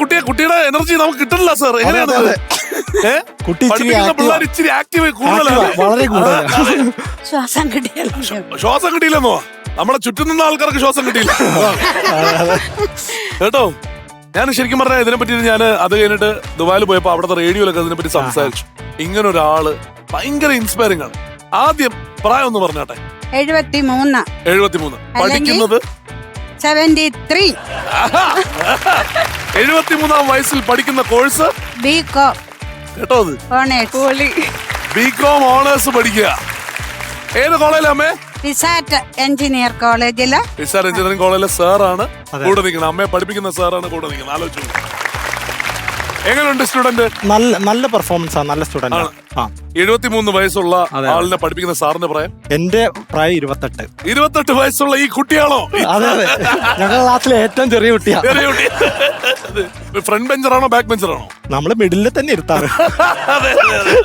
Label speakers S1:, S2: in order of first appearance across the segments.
S1: കുട്ടിയെ കുട്ടിയുടെ എനർജി നമുക്ക് കിട്ടണില്ല സാർ എങ്ങനെയാണ്?
S2: കുട്ടി
S1: പിള്ളേർ ഇച്ചിരി ആക്റ്റീവ് കൂടുതലാണ്.
S2: വളരെ.
S3: ശ്വാസം കിട്ടിയല്ലോ.
S1: ശ്വാസം കിട്ടിയില്ലെന്നോ? നമ്മളെ ചുറ്റും നിന്ന ആൾക്കാർക്ക് ശ്വാസം കിട്ടിയില്ല. കേട്ടോ? ഞാൻ ശരിക്കും പറഞ്ഞാൽ ഇതിനെ പറ്റി ഞാൻ അത് കഴിഞ്ഞിട്ട് ദുബായിൽ പോയപ്പോ അവിടുത്തെ റേഡിയോയിലൊക്കെ അതിനെ പറ്റി സംസാരിച്ചു. ഇങ്ങനെ ഒരാൾ ഭയങ്കര ഇൻസ്പയറിംഗ് ആണ്. ആദ്യം പ്രായം ഒന്ന് പറഞ്ഞാട്ടെ. എഴുപത്തിമൂന്ന്.
S3: എഴുപത്തിമൂന്ന്.
S1: പഠിക്കുന്നത്?
S3: സെവന്റി ത്രീ
S1: എഴുപത്തിമൂന്നാം വയസ്സിൽ പഠിക്കുന്ന കോഴ്സ്?
S3: ബി കോം
S1: കേട്ടോ അത്?
S3: ഓണേഴ്സ്
S1: ബി കോം ഓണേഴ്സ് പഠിക്കുക. ഏത് കോളേജിലമ്മേ
S3: പിസാറ്റ് എഞ്ചിനീയർ
S1: കോളേജിൽ എഞ്ചിനീയറിംഗ് കോളേജിലെ സാറാണ് കൂടെ നിൽക്കുന്നത് അമ്മയെ പഠിപ്പിക്കുന്ന സാറാണ് കൂടെ നിൽക്കുന്നത്. ആലോചിച്ചു എങ്ങനെയുണ്ട് സ്റ്റുഡന്റ്?
S2: നല്ല നല്ല പെർഫോമൻസ് ആണ് നല്ല സ്റ്റുഡന്റ് ആ.
S1: എഴുപത്തിമൂന്ന് വയസ്സുള്ള. ആളിനെ പഠിപ്പിക്കുന്ന സാറിന്റെ പ്രായം
S2: എന്റെ പ്രായം ഇരുപത്തെട്ട്.
S1: ഇരുപത്തെട്ട് വയസ്സുള്ള ഈ കുട്ടിയാണോ?
S2: അതെ അതെ. ഞങ്ങളുടെ ക്ലാസ്സിലെ ഏറ്റവും ചെറിയ കുട്ടിയാണ്
S1: ചെറിയ കുട്ടി. ഫ്രണ്ട് ബെഞ്ചറാണോ ബാക്ക് ബെഞ്ചറാണോ?
S2: നമ്മൾ മിഡിലിൽ തന്നെ ഇരുത്താറ്.
S1: അതെ അതെ, അതെ.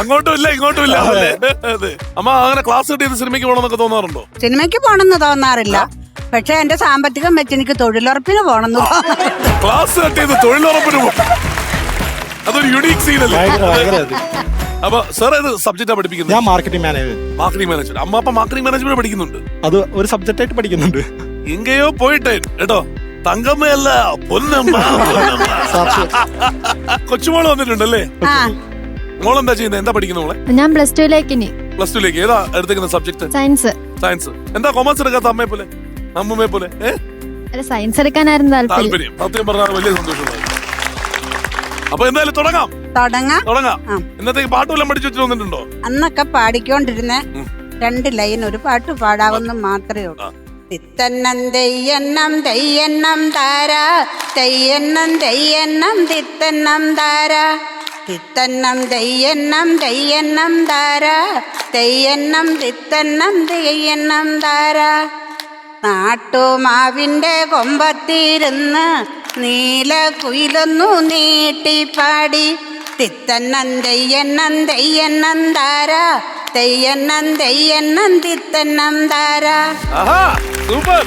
S1: അങ്ങോട്ടും ഇല്ല ഇങ്ങോട്ടും ഇല്ല. അതെ. അതെ. അമ്മ അങ്ങനെ ക്ലാസ് കിട്ടിയത് സിനിമയ്ക്ക് പോകണമെന്നൊക്കെ തോന്നാറുണ്ടോ?
S3: സിനിമയ്ക്ക് പോണെന്ന് തോന്നാറില്ല. പക്ഷെ എന്റെ സാമ്പത്തികം വെച്ച് എനിക്ക് തൊഴിലുറപ്പിന് പോണെന്ന് തോന്നാറുണ്ട്.
S1: ക്ലാസ് കിട്ടിയത് തൊഴിലുറപ്പിന് പോകും അതൊരു യുണീക് സീൻ അല്ലേ. അപ്പൊ സാർ ഏത് സബ്ജക്റ്റാ പഠിപ്പിക്കുന്നത്?
S2: ഞാൻ മാർക്കറ്റിംഗ് മാനേജർ
S1: മാർക്കറ്റിംഗ് മാനേജ്മെന്റ് അമ്മ അപ്പൊ മാർക്കറ്റിംഗ് മാനേജ്മെന്റ് പഠിക്കുന്നുണ്ട്.
S2: അത് ഒരു സബ്ജക്റ്റ് ആയിട്ട് പഠിക്കുന്നുണ്ട്.
S1: എങ്കയോ പോയിട്ടേ കേട്ടോ. തങ്കമ്മയല്ല പൊന്നമ്മ പൊന്നമ്മ. കൊച്ചുമോൾ വന്നിട്ടുണ്ടല്ലേ? മോളെന്താ ചെയ്യുന്നത് എന്താ പഠിക്കുന്ന മോളെ?
S4: ഞാൻ പ്ലസ് ടുവിലേക്ക് ഇനി.
S1: പ്ലസ് ടുലേക്ക് ഏതാ എടുത്തേക്കുന്ന സബ്ജക്ട്
S4: സയൻസ്
S1: സയൻസ് എന്താ കൊമേഴ്സ് എടുക്കാത്ത അമ്മയെ പോലെ അമ്മമ്മയെ പോലെ
S4: അല്ല സയൻസ് എടുക്കാനായിരുന്നു താല്പര്യം.
S1: താല്പര്യം. സത്യം പറഞ്ഞാൽ വലിയ സന്തോഷമുള്ളത് അപ്പൊ എന്തായാലും തുടങ്ങാം.
S3: തുടങ്ങാം.
S1: തുടങ്ങാം.
S3: ഇന്നത്തെ
S1: ഇന്നത്തേക്ക് പാട്ടുമെല്ലാം പഠിച്ചു വെച്ചിട്ട് വന്നിട്ടുണ്ടോ?
S3: അന്നൊക്കെ പാടിക്കൊണ്ടിരുന്ന രണ്ട് ലൈൻ ഒരു പാട്ട് പാടാവുന്ന മാത്രമേ ഉള്ളൂ. തിത്തന്നം തെയ്യണ്ണം തെയ്യണ്ണം താര. തെയ്യണ്ണം തെയ്യണ്ണം തിത്തന്നം താര. തിത്തന്നം തെയ്യണ്ണം തെയ്യണ്ണം താര. തെയ്യണ്ണം തിത്തന്നം തെയ്യണ്ണം താര. നാട്ടുമാവിന്റെ കൊമ്പത്തിരുന്ന് നീല കുയിലൊന്നു നീട്ടിപ്പാടി തിത്തൻ തെയ്യന്നം നന്ദയ്യൻ നന്ദാര തെയ്യന്നം തെയ്യന്നം തിത്തന്നം
S1: നന്ദാര സൂപ്പർ.